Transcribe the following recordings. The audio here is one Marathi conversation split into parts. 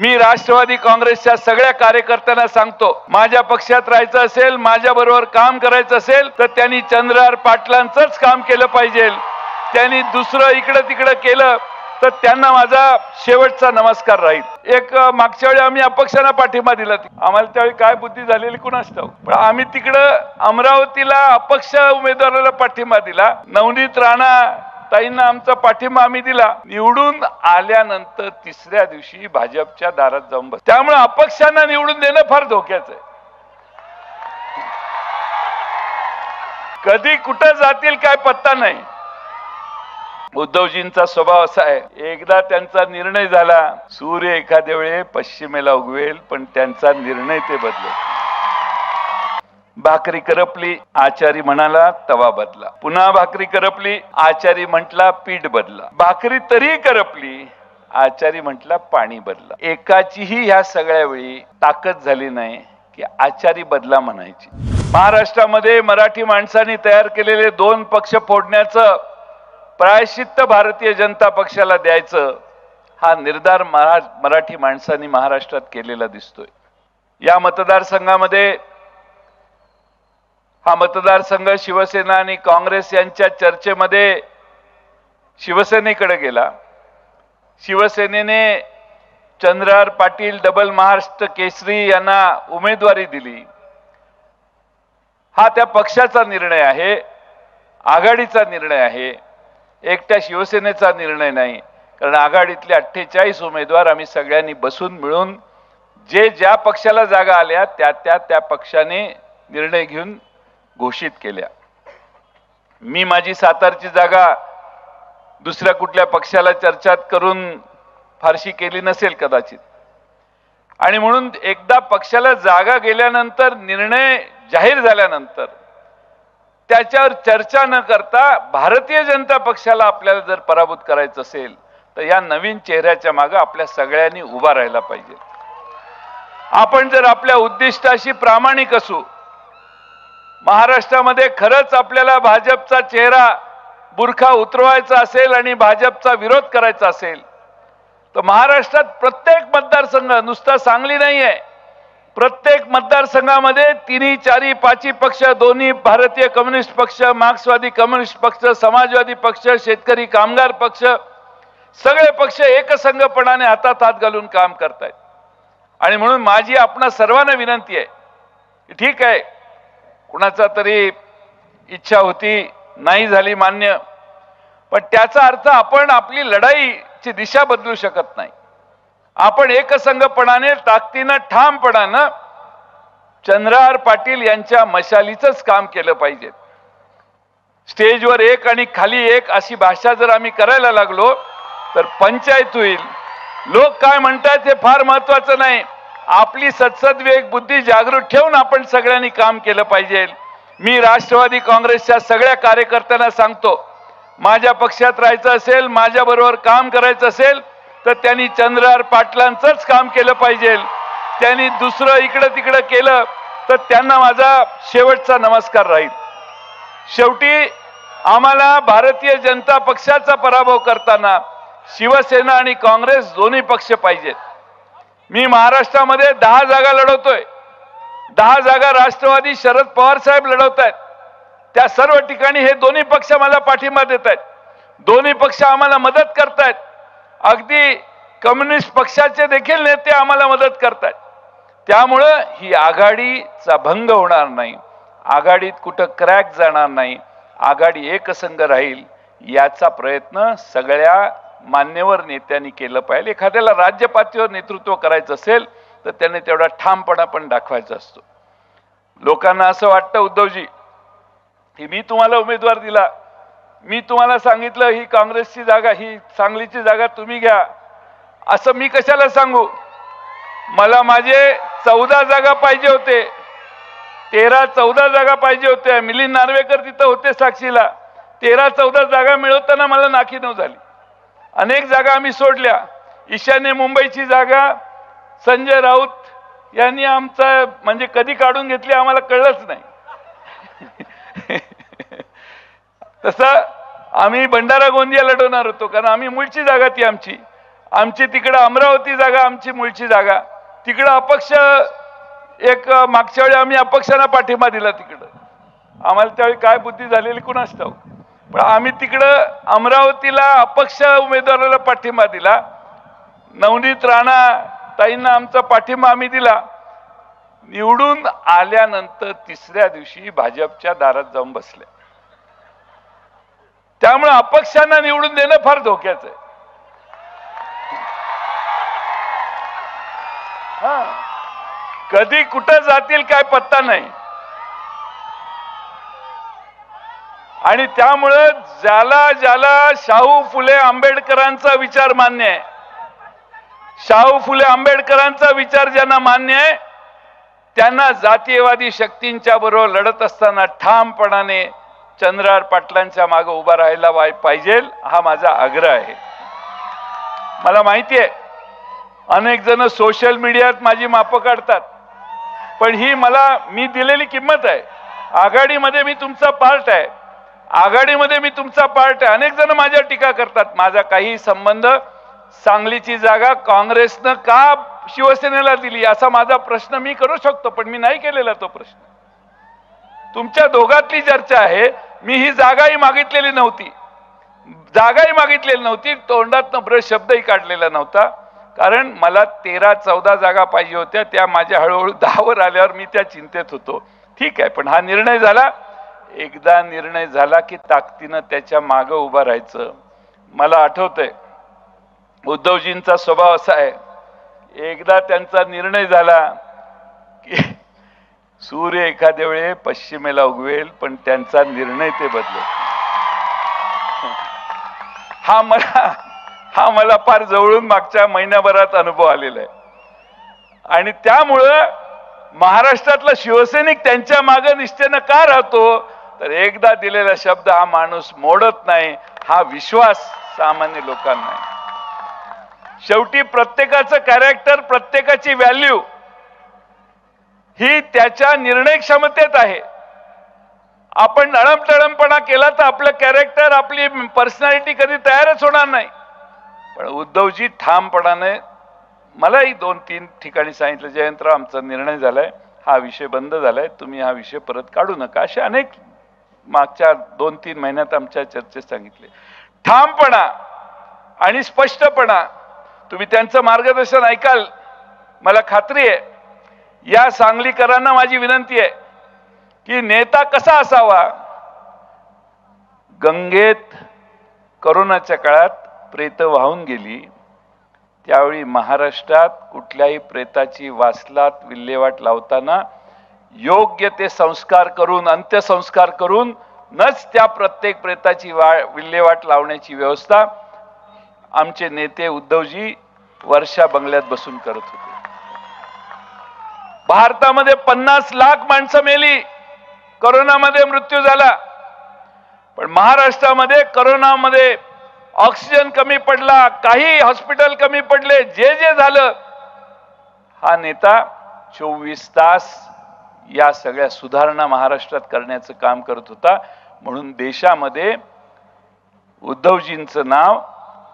मी राष्ट्रवादी काँग्रेसच्या सगळ्या कार्यकर्त्यांना सांगतो माझ्या पक्षात राहायचं असेल माझ्या बरोबर काम करायचं असेल तर त्यांनी चंद्रहार पाटलांचंच काम केलं पाहिजे. त्यांनी दुसरं इकडं तिकडं केलं तर त्यांना माझा शेवटचा नमस्कार राहील. एक मागच्या वेळी आम्ही अपक्षांना पाठिंबा दिला. आम्हाला त्यावेळी काय बुद्धी झालेली कुणाच? ठाऊक पण आम्ही तिकडं अमरावतीला अपक्ष उमेदवाराला पाठिंबा दिला. नवनीत राणा ताईंना आमचा पाठिंबा आम्ही दिला. निवडून आल्यानंतर तिसऱ्या दिवशी भाजपच्या दारात जाऊन बस. त्यामुळे अपक्षांना निवडून देणं फार धोक्याचं आहे. कधी कुठं जातील काय पत्ता नाही. उद्धवजींचा स्वभाव असा आहे. एकदा त्यांचा निर्णय झाला सूर्य एखाद्या वेळे पश्चिमेला उगवेल पण त्यांचा निर्णय ते बदलत भाकरी करपली आचारी म्हणाला तवा बदला. पुन्हा भाकरी करपली आचारी म्हटला पीठ बदला. भाकरी तरी करपली आचारी म्हटला पाणी बदला. एकाचीही ह्या सगळ्या वेळी ताकद झाली नाही की आचारी बदला म्हणायची. महाराष्ट्रामध्ये मराठी माणसांनी तयार केलेले दोन पक्ष फोडण्याचं प्रायश्चित्त भारतीय जनता पक्षाला द्यायचं हा निर्धार मराठी माणसांनी महाराष्ट्रात केलेला दिसतोय. या मतदारसंघामध्ये हा मतदारसंघ शिवसेना आणि काँग्रेस यांच्या चर्चेमध्ये शिवसेनेकडे गेला. शिवसेनेने चंद्रहार पाटील डबल महाराष्ट्र केसरी यांना उमेदवारी दिली. हा त्या पक्षाचा निर्णय आहे आघाडीचा निर्णय आहे. एकट्या शिवसेनेचा निर्णय नाही कारण आघाडीतले अठ्ठेचाळीस उमेदवार आम्ही सगळ्यांनी बसून मिळून जे ज्या पक्षाला जागा आल्या त्या त्या त्या पक्षाने निर्णय घेऊन घोषित केल्या. मी माझी सातारची जागा दुसऱ्या कुठल्या पक्षाला चर्चात करून फारशी केली नसेल कदाचित. आणि म्हणून एकदा पक्षाला जागा गेल्यानंतर निर्णय जाहीर झाल्यानंतर त्याच्यावर चर्चा न करता भारतीय जनता पक्षाला आपल्याला जर पराभूत करायचं असेल तर या नवीन चेहऱ्याच्या मागे आपल्या सगळ्यांनी उभा राहायला पाहिजे. आपण जर आपल्या उद्दिष्टाशी प्रामाणिक असू महाराष्ट्रामध्ये खरंच आपल्याला भाजपचा चेहरा बुरखा उतरवायचा असेल आणि भाजपचा विरोध करायचा असेल तर महाराष्ट्रात प्रत्येक मतदारसंघ नुसता सांगली नाही आहे प्रत्येक मतदारसंघामध्ये तिन्ही चारी पाची पक्ष दोन्ही भारतीय कम्युनिस्ट पक्ष मार्क्सवादी कम्युनिस्ट पक्ष समाजवादी पक्ष शेतकरी कामगार पक्ष सगळे पक्ष एकसंघपणाने हातात हात घालून काम करतायत. आणि म्हणून माझी आपणा सर्वांना विनंती आहे ठीक आहे कुणाचा तरी इच्छा होती नाही झाली मान्य. पण त्याचा अर्थ आपण आपली लढाईची दिशा बदलू शकत नाही. आपण एकसंघपणाने ताकदीनं ठामपणानं चंद्रहार पाटील यांच्या मशालीचंच काम केलं पाहिजे. स्टेजवर एक आणि खाली एक अशी भाषा जर आम्ही करायला लागलो तर पंचायत होईल. लोक काय म्हणतात हे फार महत्वाचं नाही. आपली सत्सद्विवेक बुद्धी जागृत ठेवून आपण सगळ्यांनी काम केलं पाहिजे. मी राष्ट्रवादी काँग्रेसच्या सगळ्या कार्यकर्त्यांना सांगतो माझ्या पक्षात राहायचं असेल माझ्या बरोबर काम करायचं असेल तर त्यांनी चंद्रार पाटलांचंच काम केलं पाहिजे. त्यांनी दुसरं इकडं तिकडं केलं तर त्यांना माझा शेवटचा नमस्कार राहील. शेवटी आम्हाला भारतीय जनता पक्षाचा पराभव करताना शिवसेना आणि काँग्रेस दोन्ही पक्ष पाहिजेत. मी महाराष्ट्रामध्ये दहा जागा लढवतोय. दहा जागा राष्ट्रवादी शरद पवार साहेब लढवत आहेत त्या सर्व ठिकाणी हे दोन्ही पक्ष मला पाठिंबा देत आहेत दोन्ही पक्ष आम्हाला मदत करतायत. अगदी कम्युनिस्ट पक्षाचे देखील नेते आम्हाला मदत करतायत. त्यामुळं ही आघाडीचा भंग होणार नाही. आघाडीत कुठं क्रॅक जाणार नाही. आघाडी एकसंघ राहील याचा प्रयत्न सगळ्या मान्यवर नेत्यांनी केलं पाहिजे. एखाद्याला राज्य पातळीवर नेतृत्व करायचं असेल तर त्याने तेवढा ठामपणा पण दाखवायचा असतो. लोकांना असं वाटतं उद्धवजी की मी तुम्हाला उमेदवार दिला. मी तुम्हाला सांगितलं ही काँग्रेसची जागा ही सांगलीची जागा तुम्ही घ्या. असं मी कशाला सांगू? मला माझे चौदा जागा पाहिजे होते. तेरा चौदा जागा पाहिजे होत्या. मिलिंद नार्वेकर तिथं होते साक्षीला. तेरा चौदा जागा मिळवताना मला नाकीनव झाली. अनेक जागा आम्ही सोडल्या. ईशान्य मुंबईची जागा संजय राऊत यांनी आमचा म्हणजे कधी काढून घेतली आम्हाला कळलंच नाही. तसं आम्ही भंडारा गोंदिया लढवणार होतो कारण आम्ही मूळची जागा ती आमची. आमची तिकडं अमरावती जागा आमची मूळची जागा. तिकडं अपक्ष एक मागच्या वेळी आम्ही अपक्षांना पाठिंबा दिला तिकडं. आम्हाला त्यावेळी काय बुद्धी झालेली कुणास ठाऊक? आम्ही तिकडं अमरावतीला अपक्ष उमेदवाराला पाठिंबा दिला. नवनीत राणा ताईंना आमचा पाठिंबा आम्ही दिला. निवडून आल्यानंतर तिसऱ्या दिवशी भाजपच्या दारात जाऊन बसले. त्यामुळे अपक्षांना निवडून देणं फार धोक्याचं आहे. हा. कधी कुठं जातील काय पत्ता नाही. आणि त्यामुळं ज्याला ज्याला शाहू फुले आंबेडकरांचा विचार मान्य आहे. शाहू फुले आंबेडकरांचा विचार ज्यांना मान्य आहे त्यांना जातीयवादी शक्तींच्या बरोबर लढत असताना ठामपणाने चंद्रार पाटलांच्या मागे उभा राहायला वाय पाहिजे हा माझा आग्रह आहे. मला माहिती आहे अनेक जण सोशल मीडियात माझी मापं काढतात पण ही मला मी दिलेली किंमत आहे. आघाडीमध्ये मी तुमचा पार्ट आहे. आघाडीमध्ये मी तुमचा पार्ट आहे. अनेक जण माझ्या टीका करतात. माझा काही संबंध सांगलीची जागा काँग्रेसनं का शिवसेनेला दिली असा माझा प्रश्न मी करू शकतो पण मी नाही केलेला तो प्रश्न. तुमच्या दोघातली चर्चा आहे. मी ही जागाही मागितलेली नव्हती. जागाही मागितलेली नव्हती. तोंडातनं ब्रश शब्दही काढलेला नव्हता. कारण मला तेरा चौदा जागा पाहिजे होत्या. त्या माझ्या हळूहळू दहावर आल्यावर मी त्या चिंतेत होतो. ठीक आहे पण हा निर्णय झाला. एकदा निर्णय झाला की ताकदीनं त्याच्या मागं उभं राहायचं. मला आठवतंय उद्धवजींचा स्वभाव असा आहे एकदा त्यांचा निर्णय झाला की सूर्य एखाद्या वेळे पश्चिमेला उगवेल पण त्यांचा निर्णय ते बदलत हा मला हा मला फार जवळून मागच्या महिन्याभरात अनुभव आलेला आहे. आणि त्यामुळं महाराष्ट्रातला शिवसैनिक त्यांच्या मागे निष्ठेनं का राहतो? तर एकदा दिलेला शब्द हा माणूस मोडत नाही हा विश्वास सामान्य लोकांना आहे. शेवटी प्रत्येकाचं कॅरेक्टर प्रत्येकाची व्हॅल्यू ही त्याच्या निर्णय क्षमतेत आहे. आपण अळमटळमपणा केला तर आपलं कॅरेक्टर आपली पर्सनॅलिटी कधी तयारच होणार नाही. पण उद्धवजी ठामपणाने मलाही दोन तीन ठिकाणी सांगितलं जयंतराव आमचा निर्णय झालाय हा विषय बंद झालाय तुम्ही हा विषय परत काढू नका. असे अनेक मागच्या दोन तीन महिन्यात आमच्या चर्चेत सांगितले. ठामपणा आणि स्पष्टपणा तुम्ही त्यांचं मार्गदर्शन ऐकाल. मला खात्री आहे या सांगलीकरांना माझी विनंती आहे की नेता कसा असावा? गंगेत करोनाच्या काळात प्रेत वाहून गेली त्यावेळी महाराष्ट्रात कुठल्याही प्रेताची वासलात विल्हेवाट लावताना योग्य ते संस्कार करून अंत्यसंस्कार करून नच त्या प्रत्येक प्रेताची वा विल्हेवाट लावण्याची व्यवस्था आमचे नेते उद्धवजी वर्षा बंगल्यात बसून करत होते. भारतामध्ये पन्नास लाख माणसं मेली. करोनामध्ये मृत्यू झाला. पण महाराष्ट्रामध्ये करोनामध्ये ऑक्सिजन कमी पडला काही हॉस्पिटल कमी पडले जे जे झालं हा नेता चोवीस तास या सगळ्या सुधारणा महाराष्ट्रात करण्याचं काम करत होता. म्हणून देशामध्ये उद्धवजींचं नाव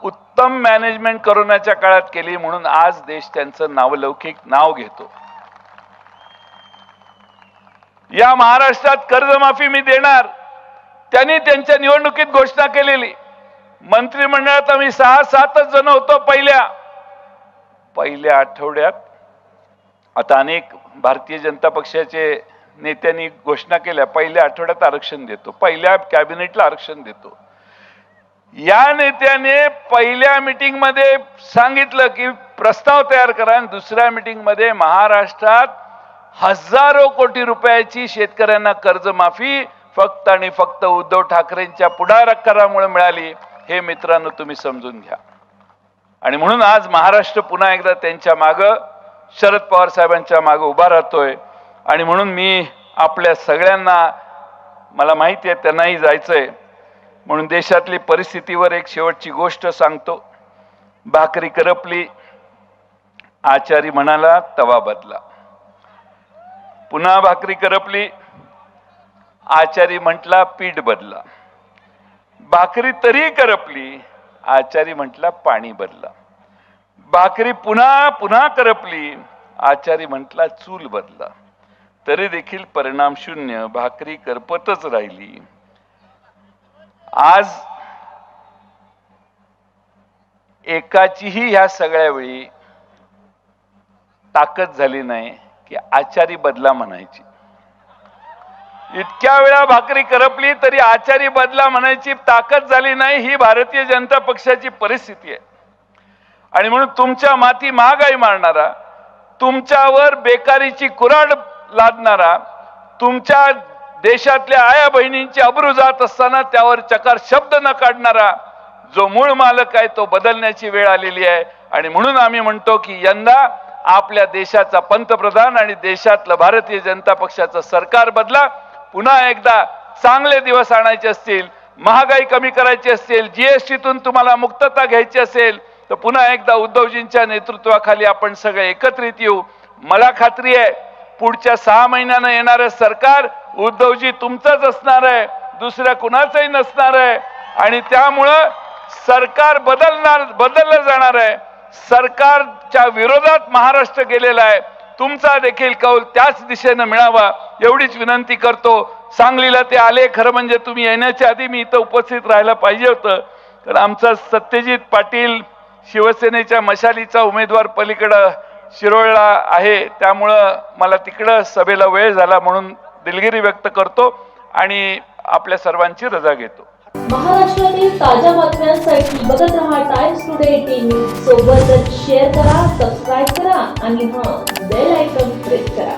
उत्तम मॅनेजमेंट करोनाच्या काळात केली. म्हणून आज देश त्यांचं नावलौकिक नाव घेतो. या महाराष्ट्रात कर्जमाफी मी देणार. त्यांनी त्यांच्या निवडणुकीत घोषणा केलेली. मंत्रिमंडळात आम्ही सहा सातच जण होतो पहिल्या. पहिल्या आठवड्यात आता अनेक भारतीय जनता पक्षाचे नेत्यांनी घोषणा केल्या पहिल्या आठवड्यात आरक्षण देतो पहिल्या कॅबिनेटला आरक्षण देतो. या नेत्याने पहिल्या मीटिंगमध्ये सांगितलं की प्रस्ताव तयार करा आणि दुसऱ्या मीटिंगमध्ये महाराष्ट्रात हजारो कोटी रुपयाची शेतकऱ्यांना कर्जमाफी फक्त आणि फक्त उद्धव ठाकरेंच्या पुढाकारामुळे मिळाली हे मित्रांनो तुम्ही समजून घ्या. आणि म्हणून आज महाराष्ट्र पुन्हा एकदा त्यांच्या मागं शरद पवार साहेबांच्या मागे उभा राहतोय. आणि म्हणून मी आपल्या सगळ्यांना मला माहिती आहे त्यांनाही जायचंय. म्हणून देशातली परिस्थितीवर एक शेवटची गोष्ट सांगतो. भाकरी करपली आचारी म्हणाला तवा बदला. पुन्हा भाकरी करपली आचारी म्हटला पीठ बदला. भाकरी तरी करपली आचारी म्हटला पाणी बदला. भाकरी पुन्हा पुन्हा करपली. आचारी म्हटला चूल बदला. तरी देखील परिणाम शून्य भाकरी करपतच राहिली. आज एकाचीही ह्या सगळ्या वेळी ताकद झाली नाही की आचारी बदला म्हणायची. इतक्या वेळा भाकरी करपली तरी आचारी बदला म्हणायची ताकद झाली नाही ही भारतीय जनता पक्षाची परिस्थिती आहे. आणि म्हणून तुमच्या माती महागाई मारणारा तुमच्यावर बेकारीची कुराड लादणारा तुमच्या देशातल्या आया बहिणींची अब्रू जात असताना त्यावर चकार शब्द न काढणारा जो मूळ मालक आहे तो बदलण्याची वेळ आलेली आहे. आणि म्हणून आम्ही म्हणतो की यंदा आपल्या देशाचा पंतप्रधान आणि देशातलं भारतीय जनता पक्षाचं सरकार बदला. पुन्हा एकदा चांगले दिवस आणायचे असतील महागाई कमी करायची असेल जीएसटीतून तुम्हाला मुक्तता घ्यायची असेल तर पुन्हा एकदा उद्धवजींच्या नेतृत्वाखाली आपण सगळे एकत्रित येऊ. मला खात्री आहे पुढच्या सहा महिन्यानं येणारं सरकार उद्धवजी तुमचंच असणार आहे दुसऱ्या कुणाचंही नसणार आहे. आणि त्यामुळं सरकार बदलणार बदललं जाणार आहे. सरकारच्या विरोधात महाराष्ट्र गेलेला आहे. तुमचा देखील कौल त्याच दिशेनं मिळावा एवढीच विनंती करतो. सांगलीला ते आले खरं म्हणजे तुम्ही येण्याच्या आधी मी इथं उपस्थित राहायला पाहिजे होतं. तर आमचा सत्यजित पाटील शिवसेनेच्या मशालीचा उमेदवार पलीकडं शिरोळला आहे. त्यामुळं मला तिकडं सभेला वेळ झाला म्हणून दिलगिरी व्यक्त करतो आणि आपल्या सर्वांची रजा घेतो. महाराष्ट्रातील ताज्या बातम्यांसाठी बघत रहा टाइम्स टुडे टीव्ही सोबतच शेअर करा सबस्क्राईब करा आणि हां बेल आयकॉन प्रेस करा.